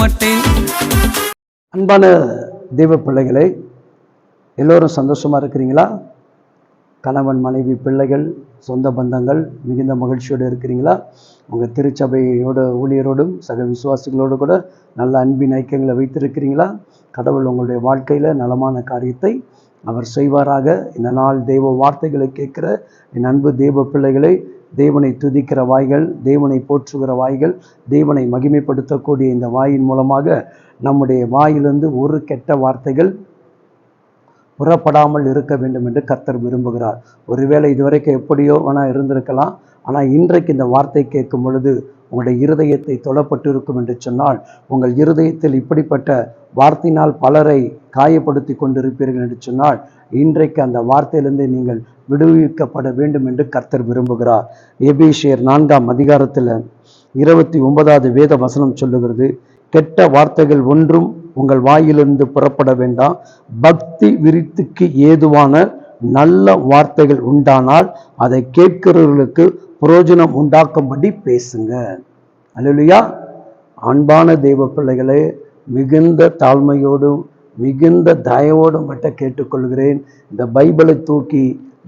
மாட்டேன் அன்பான தெய்வ பிள்ளைகளை எல்லோரும் சந்தோஷமா இருக்கிறீங்களா? கணவன் மனைவி பிள்ளைகள் சொந்த பந்தங்கள் மிகுந்த மகிழ்ச்சியோடு இருக்கிறீங்களா? உங்கள் திருச்சபையோட ஊழியரோடும் சக விசுவாசிகளோடு கூட நல்ல அன்பின் ஐக்கியங்களை வைத்திருக்கிறீங்களா? கடவுள் உங்களுடைய வாழ்க்கையில் நலமான காரியத்தை அவர் செய்வாராக. இந்த நாள் தெய்வ வார்த்தைகளை கேட்குற என் அன்பு தெய்வ பிள்ளைகளை தேவனை துதிக்கிற வாய்கள் தேவனை போற்றுகிற வாய்கள் தேவனை மகிமைப்படுத்தக்கூடிய இந்த வாயின் மூலமாக நம்முடைய வாயிலிருந்து ஒரு கெட்ட வார்த்தைகள் புறப்படாமல் இருக்க வேண்டும் என்று கர்த்தர் விரும்புகிறார். ஒருவேளை இதுவரைக்கும் எப்படியோ வேணால் இருந்திருக்கலாம். ஆனால் இன்றைக்கு இந்த வார்த்தை கேட்கும் பொழுது உங்களுடைய இருதயத்தை தொழப்பட்டிருக்கும் என்று சொன்னால் உங்கள் இருதயத்தில் இப்படிப்பட்ட வார்த்தையினால் பலரை காயப்படுத்தி கொண்டிருப்பீர்கள் என்று சொன்னால் இன்றைக்கு அந்த வார்த்தையிலிருந்து நீங்கள் விடுவிக்கப்பட வேண்டும் என்று கர்த்தர் விரும்புகிறார். எபிஷியர் நான்காம் அதிகாரத்தில் இருபத்தி ஒன்பதாவது வேத வசனம் சொல்லுகிறது கெட்ட வார்த்தைகள் ஒன்றும் உங்கள் வாயிலிருந்து புறப்பட வேண்டாம். பக்தி விருத்திக்கு ஏதுவான நல்ல வார்த்தைகள் உண்டானால் அதை கேட்கிறவர்களுக்கு பிரயோஜனம் உண்டாக்கும்படி பேசுங்க. அல்லையா அன்பான தெய்வ பிள்ளைகளே மிகுந்த தாழ்மையோடும் மிகுந்த தயவோடும் மட்டும் கேட்டுக்கொள்கிறேன். இந்த பைபிளை தூக்கி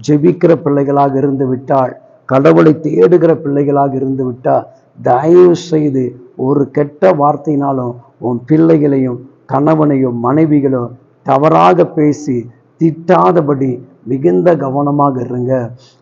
ஜெபிக்கிற பிள்ளைகளாக இருந்து விட்டால் கடவுளை தேடுகிற பிள்ளைகளாக இருந்து விட்டால் தயவு செய்து ஒரு கெட்ட வார்த்தையினாலும் உன் பிள்ளைகளையும் கணவனையும் மனைவிகளும் தவறாக பேசி திட்டாதபடி மிகுந்த கவனமாக இருங்க.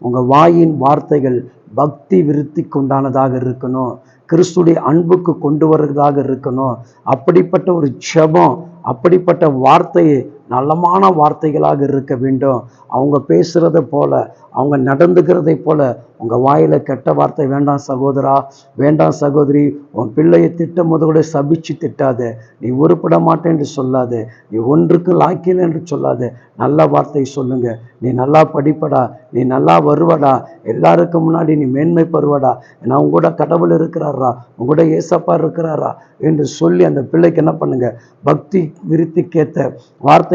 உங்கள் வாயின் வார்த்தைகள் பக்தி விருத்திக்கு உண்டானதாக இருக்கணும். கிறிஸ்துடைய அன்புக்கு கொண்டு வருவதாக இருக்கணும். அப்படிப்பட்ட ஒரு ஜெபம் அப்படிப்பட்ட வார்த்தையை நலமான வார்த்தைகளாக இருக்க வேண்டும். அவங்க பேசுகிறத போல அவங்க நடந்துக்கிறதை போல உங்கள் வாயில் கெட்ட வார்த்தை வேண்டாம் சகோதரா வேண்டாம் சகோதரி உன் பிள்ளையை திட்டம் போது கூட சபிச்சு திட்டாது நீ உருப்பிட மாட்டேன் என்று சொல்லாது நீ ஒன்றுக்கு லாக்கில் என்று சொல்லாது. நல்ல வார்த்தை சொல்லுங்க. நீ நல்லா படிப்படா நீ நல்லா வருவடா எல்லாருக்கும் முன்னாடி நீ மேன்மை பருவடா ஏன்னா உங்களோட கடவுள் இருக்கிறாரா உங்க ஏசப்பா இருக்கிறாரா என்று சொல்லி அந்த பிள்ளைக்கு என்ன பண்ணுங்க? பக்தி விருத்திக்கேத்த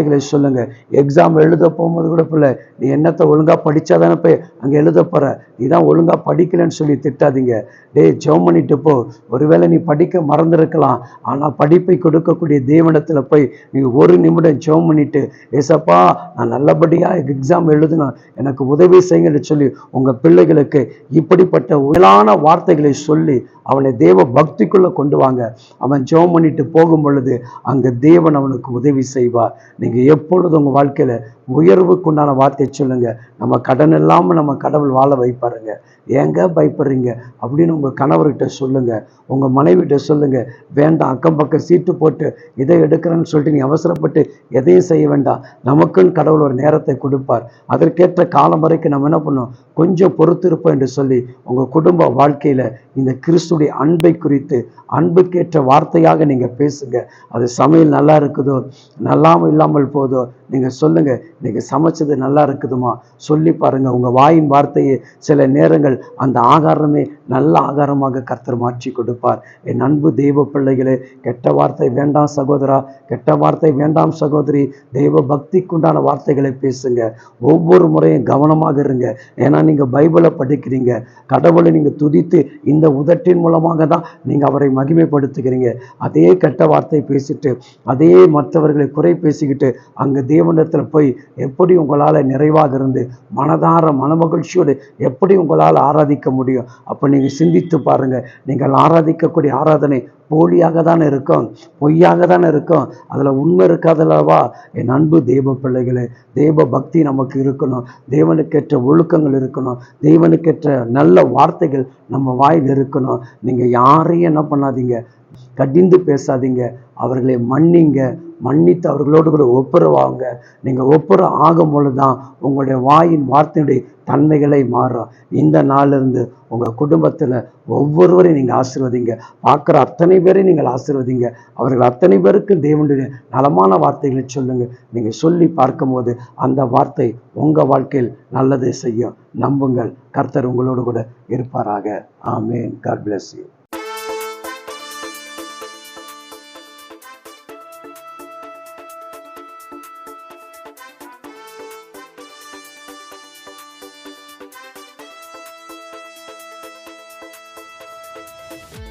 வார்த்தைகளை சொல்லுங்க. எக்ஸாம் எழுத போகும்போது கூட பிள்ளை நீ என்னத்தை ஒழுங்கா படிச்சாதானே போய் அங்கே எழுத போற? நீ தான் ஒழுங்கா படிக்கலைன்னு சொல்லி திட்டாதீங்க. டேய் ஜெபம் பண்ணிட்டு போ. ஒருவேளை நீ படிக்க மறந்துருக்கலாம். ஆனால் படிப்பை கொடுக்கக்கூடிய தேவனத்தில் போய் நீ ஒரு நிமிடம் ஜெபம் பண்ணிட்டு ஏசப்பா நான் நல்லபடியாக எக்ஸாம் எழுதணும் எனக்கு உதவி செய்யுங்கன்னு சொல்லி உங்க பிள்ளைகளுக்கு இப்படிப்பட்ட உயலான வார்த்தைகளை சொல்லி அவனை தேவ பக்திக்குள்ளே கொண்டு வாங்க. அவன் ஜெபம் பண்ணிட்டு போகும் பொழுது அங்கே தேவன் அவனுக்கு உதவி செய்வார். நீங்கள் எப்பொழுது உங்கள் வாழ்க்கையில் உயர்வுக்குண்டான வார்த்தை சொல்லுங்க. நம்ம கடன் இல்லாமல் நம்ம கடவுள் வாழ வைப்பாருங்க. ஏங்க பயப்படுறீங்க? அப்படின்னு உங்கள் கணவர்கிட்ட சொல்லுங்க. உங்கள் மனைவிகிட்ட சொல்லுங்க. வேண்டாம் அக்கம் பக்கம் சீட்டு போட்டு இதை எடுக்கிறேன்னு சொல்லிட்டு நீ அவசரப்பட்டு எதையும் செய்ய வேண்டாம். நமக்குன்னு கடவுள் ஒரு நேரத்தை கொடுப்பார். அதற்கேற்ற காலம் வரைக்கும் நம்ம என்ன பண்ணோம் கொஞ்சம் பொறுத்து இருப்போம் என்று சொல்லி உங்கள் குடும்ப வாழ்க்கையில் இந்த கிறிஸ்துடைய அன்பை குறித்து அன்புக்கேற்ற வார்த்தையாக நீங்கள் பேசுங்க. அது சமையல் நல்லா இருக்குதோ? நல்லாமல் இல்லாமல் போதோ? நீங்கள் சொல்லுங்கள் நீங்க சமைச்சது நல்லா இருக்குதுமா? சொல்லி பாருங்க உங்க வாயின் வார்த்தையை சில நேரங்கள் அந்த ஆகாரமே நல்ல ஆகாரமாக கர்த்தர் மாற்றி கொடுப்பார். என் அன்பு தெய்வ பிள்ளைகளே கெட்ட வார்த்தை வேண்டாம் சகோதரா கெட்ட வார்த்தை வேண்டாம் சகோதரி தெய்வ பக்திக்குண்டான வார்த்தைகளை பேசுங்க. ஒவ்வொரு முறையும் கவனமாக இருங்க. ஏன்னா நீங்க பைபிளை படிக்கிறீங்க. கடவுளை நீங்க துதித்து இந்த உதட்டின் மூலமாக தான் நீங்க அவரை மகிமைப்படுத்துகிறீங்க. அதே கெட்ட வார்த்தை பேசிட்டு அதே மற்றவர்களை குறை பேசிக்கிட்டு அங்கே தேவனிடத்தில் போய் எப்படி உங்களால் நிறைவாக இருந்து மனதார மனமகிழ்ச்சியோடு எப்படி உங்களால் ஆராதிக்க முடியும்? அப்போ நீங்கள் சிந்தித்து பாருங்கள் நீங்கள் ஆராதிக்கக்கூடிய ஆராதனை போலியாக தானே இருக்கும் பொய்யாக தானே இருக்கும். அதில் உண்மை இருக்காதல்லவா என் அன்பு தெய்வ பிள்ளைகளே தெய்வ பக்தி நமக்கு இருக்கணும். தேவனுக்கேற்ற ஒழுக்கங்கள் இருக்கணும். தேவனுக்கேற்ற நல்ல வார்த்தைகள் நம்ம வாயில் இருக்கணும். நீங்கள் யாரையும் என்ன பண்ணாதீங்க. கடிந்து பேசாதீங்க. அவர்களை மன்னிங்க. மன்னித்து அவர்களோடு கூட ஒப்புரவாங்க. நீங்கள் ஒப்புரம் ஆகும் பொழுதுதான் உங்களுடைய வாயின் வார்த்தையுடைய தன்மைகளை மாறும். இந்த நாளிலிருந்து உங்கள் குடும்பத்தில் ஒவ்வொருவரையும் நீங்கள் ஆசீர்வதிங்க. பார்க்குற அத்தனை பேரையும் நீங்கள் ஆசீர்வதிங்க. அவர்கள் அத்தனை பேருக்கு தேவனுடைய நலமான வார்த்தைகளை சொல்லுங்கள் நீங்கள் சொல்லி பார்க்கும்போது அந்த வார்த்தை உங்கள் வாழ்க்கையில் நல்லதை செய்யும். நம்புங்கள். கர்த்தர் உங்களோடு கூட இருப்பாராக. ஆமேன். God bless Bye.